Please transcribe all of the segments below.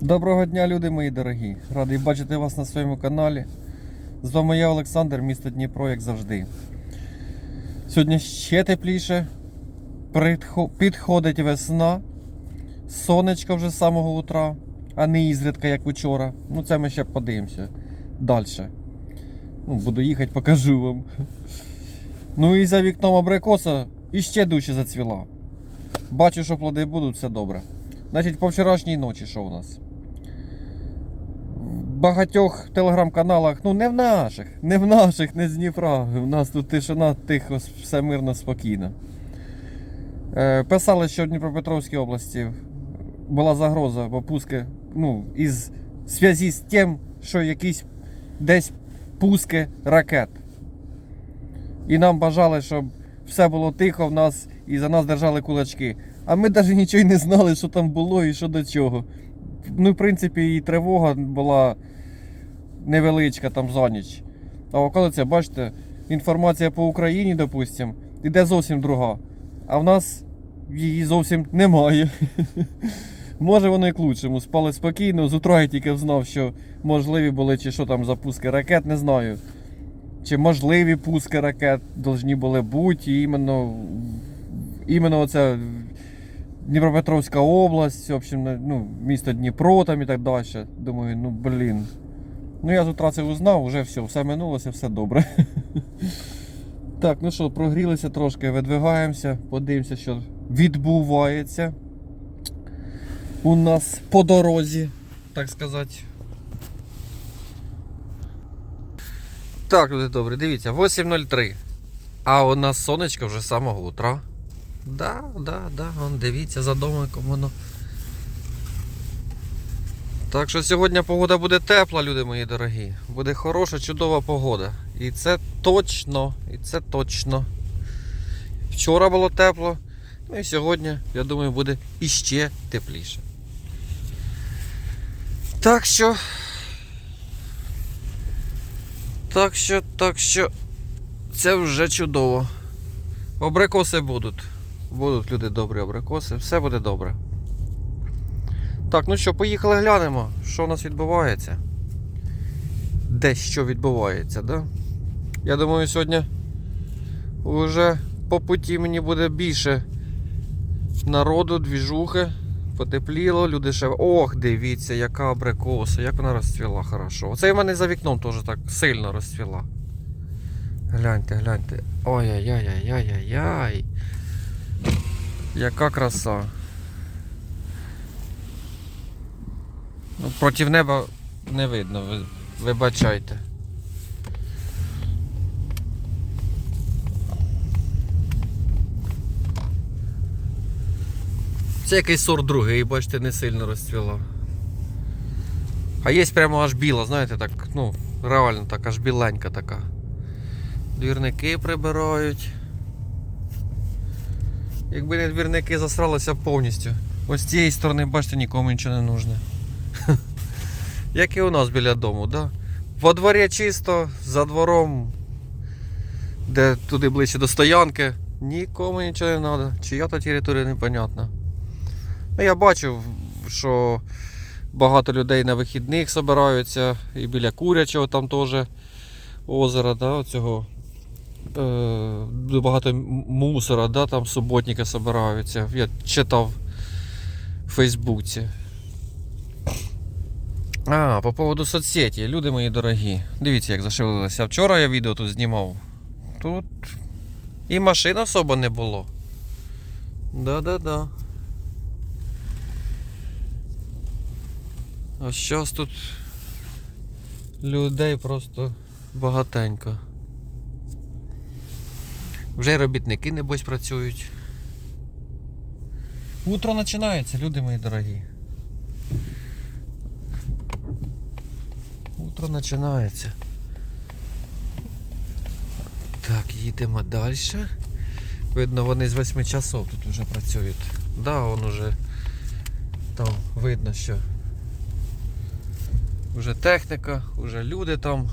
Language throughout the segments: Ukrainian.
Доброго дня, люди мої дорогі! Радий бачити вас на своєму каналі. З вами я, Олександр, місто Дніпро, як завжди. Сьогодні ще тепліше. Підходить весна. Сонечко вже з самого утра, а не ізрідка, як учора. Ну, це ми ще подивимося далі. Ну, буду їхати, покажу вам. Ну і за вікном абрикоса іще дужче зацвіла. Бачу, що плоди будуть, все добре. Значить, по вчорашній ночі що у нас? Багатьох телеграм-каналах, ну не в наших, не в наших, не з Дніпра. У нас тут тишина, тихо, все мирно, спокійно. Е, писали, що в Дніпропетровській області була загроза попуски, ну, із в зв'язку з тим, що якісь десь пуски ракет. І нам бажали, щоб все було тихо в нас і за нас держали кулачки. А ми навіть нічого не знали, що там було і що до чого. Ну, в принципі, і тривога була невеличка там за ніч. А коли це, бачите, інформація по Україні, допустимо, іде зовсім друга. А в нас її зовсім немає. Може воно і к лучшому. Спали спокійно. З утра я тільки знав, що можливі були чи що там запуски ракет, не знаю. Чи можливі пуски ракет повинні були бути. І іменно, іменно оце Дніпропетровська область, в общем, ну, місто Дніпро там і так далі. Думаю, ну блін. Ну я з це узнав, вже все, все минулося, все добре. Так, ну що, прогрілися трошки, видвигаємося, подивимося, що відбувається у нас по дорозі, так сказати. Так, люди добре, дивіться, 8.03. А у нас сонечко вже з самого утра. Да, да, да, вон дивіться за домиком воно. Так що сьогодні погода буде тепла, люди мої дорогі. Буде хороша, чудова погода. І це точно, і це точно. Вчора було тепло, ну і сьогодні, я думаю, буде іще тепліше. Так що. Так що, так що, це вже чудово. Абрикоси будуть. Будуть люди добрі абрикоси, все буде добре. Так, ну що, поїхали глянемо, що у нас відбувається. Де що відбувається, да? Я думаю, сьогодні вже по путі мені буде більше народу, двіжухи, потепліло, люди ще. Ох, дивіться, яка абрикоса, як вона розцвіла хорошо. Оце в мене за вікном теж так сильно розцвіла. Гляньте, гляньте. Ой-яй-яй-яй-яй-яй. Яка краса. Ну, проти неба не видно, ви, вибачайте. Це якийсь сорт другий, бачите, не сильно розцвіла. А є прямо аж біла, знаєте, так, ну, реально так, аж біленька така. Двірники прибирають. Якби не двірники засралися повністю. Ось з цієї сторони, бачите, нікому нічого не нужно. Як і у нас біля дому, да? Во дворі чисто, за двором, де туди ближче до стоянки, нікому нічого не треба. Чия то територія непонятна. Ну, я бачу, що багато людей на вихідних збираються, і біля курячого там теж озера, да, оцього. Е, багато мусора, да, там суботники збираються. Я читав в Фейсбуці. А, по поводу соцсеті, люди мої дорогі. Дивіться, як зашивалися. Вчора я відео тут знімав. Тут і машин особо не було. Да-да-да. А зараз тут людей просто багатенько. Вже й робітники, небось, працюють. Утро починається, люди мої дорогі. Утро починається. Так, їдемо далі. Видно, вони з 8 часов тут вже працюють. Да, он уже там видно, що вже техніка, вже люди там.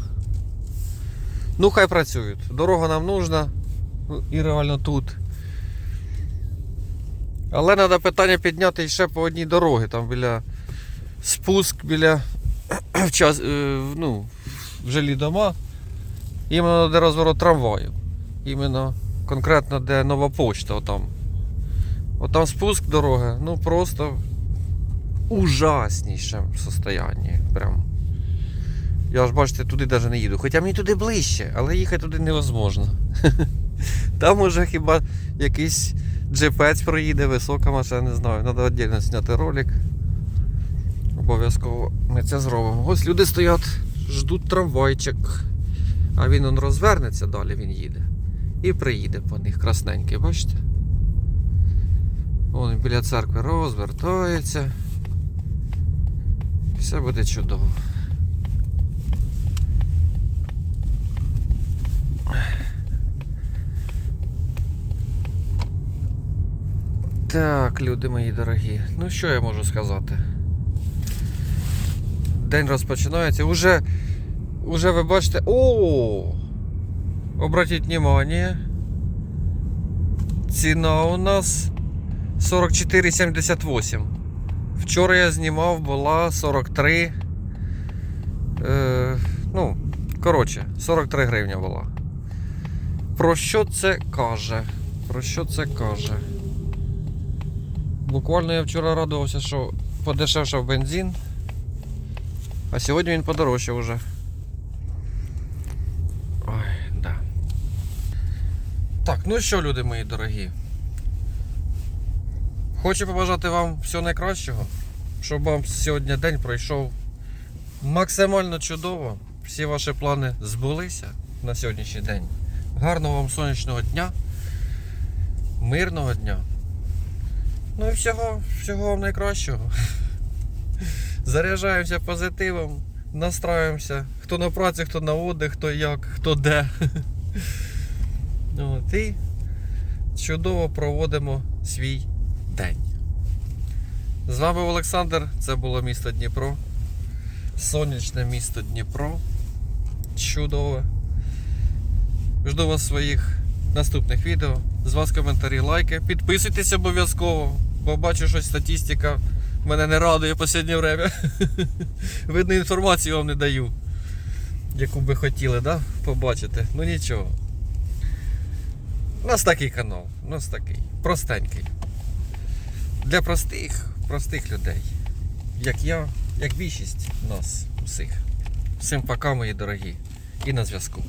Ну, хай працюють. Дорога нам нужна. Ну, І реально тут. Але треба питання підняти ще по одній дорогі, там біля спуск біля в час, е, ну, в жилі дома. Іменно де розворот трамваю. Іменно конкретно де нова почта отам. Отам спуск дороги, ну просто в ужаснішому состоянні. Прям. Я ж бачите, туди навіть не їду. Хоча мені туди ближче, але їхати туди невозможно. Там уже хіба якийсь джипець проїде, висока машина, не знаю. Треба віддільно зняти ролик. Обов'язково ми це зробимо. Ось люди стоять, ждуть трамвайчик. А він он розвернеться, далі він їде. І приїде по них красненький, бачите? Вон біля церкви розвертається. Все буде чудово. Так, люди мої дорогі. Ну що я можу сказати? День розпочинається. Уже, уже ви бачите. О! Обратіть внимание. Ціна у нас 44,78. Вчора я знімав, була 43. Е, ну, коротше, 43 гривня була. Про що це каже? Про що це каже? Буквально я вчора радувався, що подешевшав бензин, а сьогодні він подорожчав уже. Ой, да. Так, ну що, люди мої дорогі. Хочу побажати вам всього найкращого, щоб вам сьогодні день пройшов максимально чудово. Всі ваші плани збулися на сьогоднішній день. Гарного вам сонячного дня, мирного дня. Ну і всього, всього вам найкращого. Заряджаємося позитивом, настраюємося. Хто на праці, хто на отдих, хто як, хто де. От, і чудово проводимо свій день. З вами Олександр, це було місто Дніпро. Сонячне місто Дніпро. Чудове. Жду вас своїх наступних відео. З вас коментарі, лайки. Підписуйтесь обов'язково, бо бачу, що статистика мене не радує в останнє время. Видно, інформацію вам не даю, яку би хотіли да? побачити. Ну нічого. У нас такий канал, у нас такий. Простенький. Для простих, простих людей. Як я, як більшість нас усіх. Всім пока, мої дорогі. І на зв'язку.